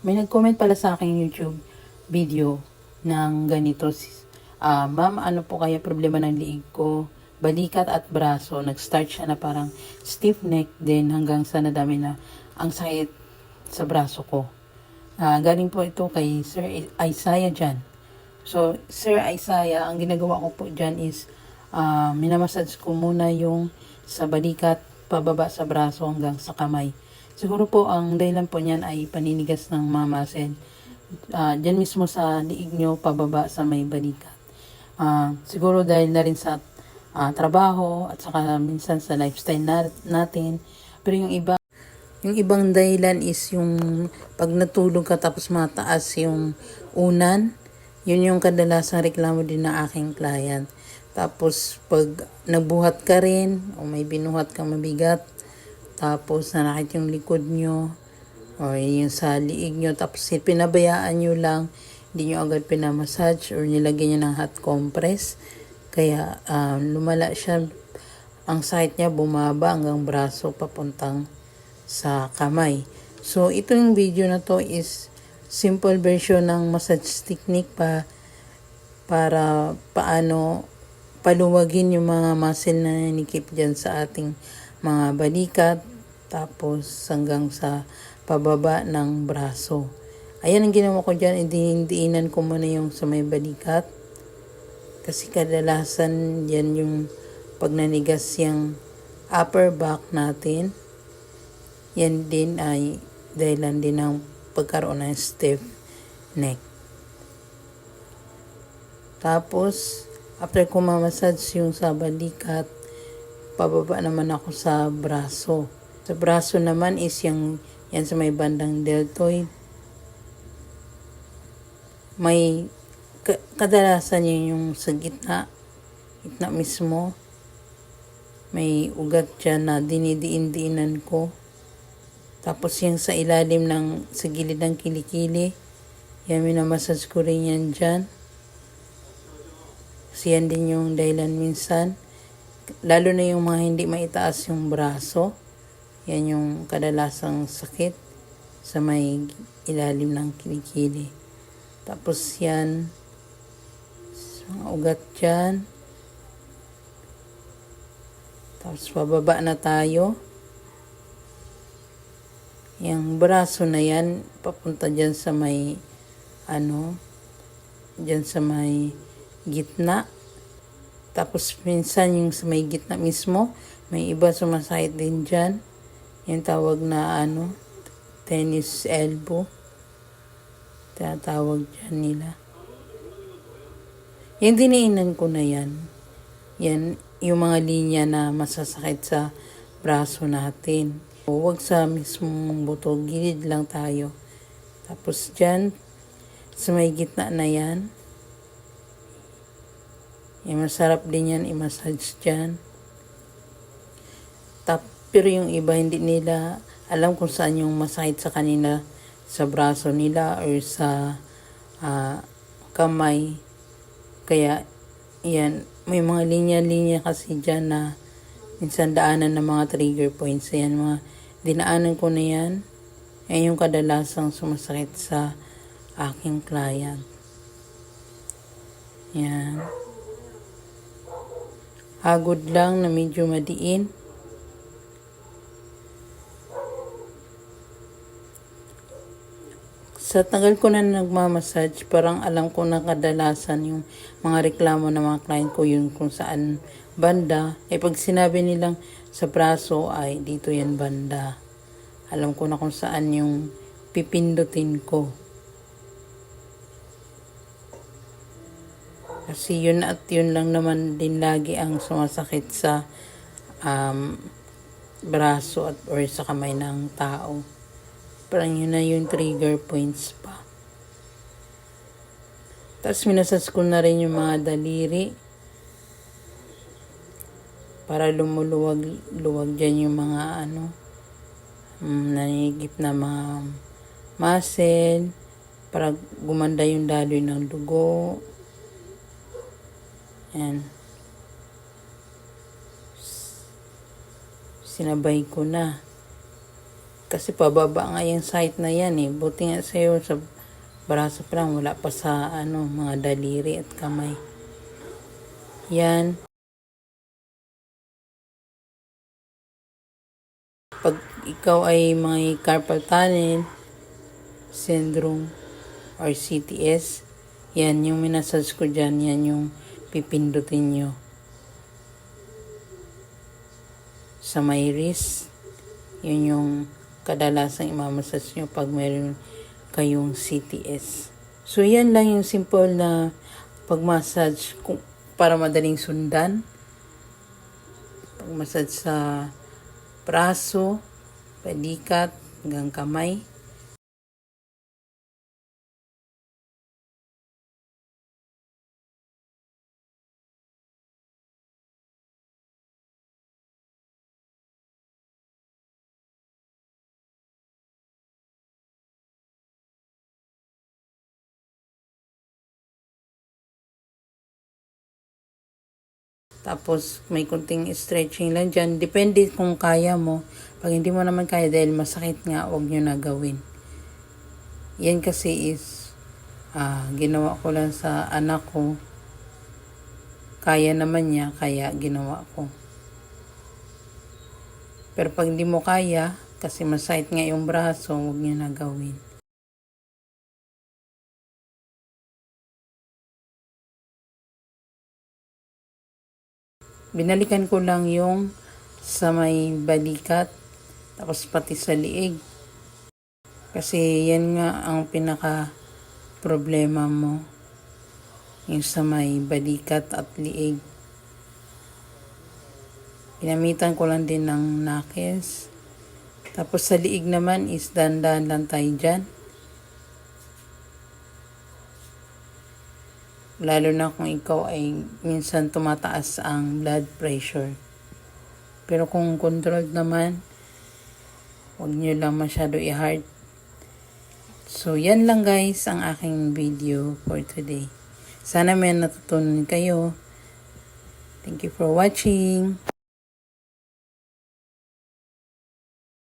May nag-comment pala sa aking YouTube video ng ganito. Ah, ma'am, ano po kaya problema ng liig ko? Balikat at braso. Nag-start siya na parang stiff neck din hanggang sa nadami na ang sakit sa braso ko. Ah, galing po ito kay Sir Isaiah dyan. So, Sir Isaiah, ang ginagawa ko po dyan is ah, minamassage ko muna yung sa balikat, pababa sa braso hanggang sa kamay. Siguro po ang dahilan po niyan ay paninigas ng mamasin. Uh, dyan mismo sa liig nyo, pababa sa may balikat. Ah, siguro dahil na rin sa ah, trabaho at saka minsan sa lifestyle na- natin. Pero yung iba, yung ibang dahilan is yung pag natulog ka tapos mataas yung unan, yun yung kadalasang reklamo din ng aking client. Tapos pag nagbuhat ka rin o may binuhat kang mabigat, tapos nanakit yung likod nyo o yung sa liig nyo, tapos pinabayaan nyo lang, hindi nyo agad pinamassage or nilagyan nyo ng hot compress. Kaya ah, lumala siya, ang sakit niya bumaba hanggang braso papuntang sa kamay. So, ito yung video na to is simple version ng massage technique pa para paano paluwagin yung mga muscle na nanikip dyan sa ating mga balikat tapos hanggang sa pababa ng braso. Ayan ang ginawa ko dyan, indiinan ko muna yung sa may balikat kasi kadalasan yan yung pag nanigas yung upper back natin yan din ay dahilan din ng pagkaroon ng stiff neck. Tapos, after ko mamassage yung sa balikat, pababa naman ako sa braso. Sa braso naman is yung, yan sa may bandang deltoid. May ka- kadalasan yun yung sa gitna, gitna mismo. May ugat dyan na dinidiin-diinan ko. Tapos yung sa ilalim ng, sa gilid ng kilikili, yan minamassage ko rin yan dyan. Kasi yan din yung dahilan minsan. Lalo na yung mga hindi maitaas yung braso. Yan yung kadalasang sakit sa may ilalim ng kilikili. Tapos yan, sa mga ugat dyan. Tapos pababa na tayo. Yung braso na yan, papunta dyan sa may, ano, dyan sa may gitna. Tapos minsan yung sa may gitna mismo, may iba sumasahit din dyan. Yung tawag na, ano, tennis elbow. Tinatawag dyan nila. Yung diniinan ko na yan, yan, yung mga linya na masasakit sa braso natin. Huwag sa mismong buto, gilid lang tayo. Tapos dyan, sa may gitna na yan, masarap din yan i-massage dyan. Tap, pero yung iba hindi nila alam kung saan yung masakit sa kanila sa braso nila or sa ah, kamay. Kaya yan, may mga linya-linya kasi dyan na minsan daanan ng mga trigger points. Yan, mga dinaanan ko na yan. Yan yung kadalasang sumasakit sa aking client. Yan. Hagod lang na medyo madiin. Sa tagal ko na nagmamassage, parang alam ko na kadalasan yung mga reklamo ng mga client ko yun kung saan banda. Eh pag sinabi nilang sa braso ay dito yan banda. Alam ko na kung saan yung pipindutin ko. Kasi yun at yun lang naman din lagi ang sumasakit sa um, braso at or sa kamay ng tao. Parang yun na yung trigger points pa. Tapos minasas ko na rin yung mga daliri para lumuluwag luwag dyan yung mga ano um, nanigip na mga muscle para gumanda yung daloy ng dugo. Yan. Sinabay ko na. Kasi pababa nga yung site na yan eh. Buti nga sa'yo sa braso pa lang, wala pa sa ano, mga daliri at kamay. Yan. Pag ikaw ay may carpal tunnel syndrome or CTS, yan yung minasage ko dyan, yan yung pipindutin nyo. Sa may wrist, yun yung kadalasang imamasas nyo pag meron kayong CTS. So, yan lang yung simple na pag-massage kung, para madaling sundan. Pag-massage sa braso, padikat, hanggang kamay. Tapos, may kunting stretching lang dyan. Depende kung kaya mo. Pag hindi mo naman kaya dahil masakit nga, huwag nyo na gawin. Yan kasi is, ah, ginawa ko lang sa anak ko. Kaya naman niya, kaya ginawa ko. Pero pag hindi mo kaya, kasi masakit nga yung braso, huwag nyo na gawin. Binalikan ko lang yung sa may balikat tapos pati sa liig. Kasi yan nga ang pinaka problema mo yung sa may balikat at liig. Pinamitan ko lang din ng nakes tapos sa liig naman is dandan lang tayo dyan lalo na kung ikaw ay minsan tumataas ang blood pressure. Pero kung controlled naman, huwag nyo lang masyado i-hard. So, yan lang guys ang aking video for today. Sana may natutunan kayo. Thank you for watching.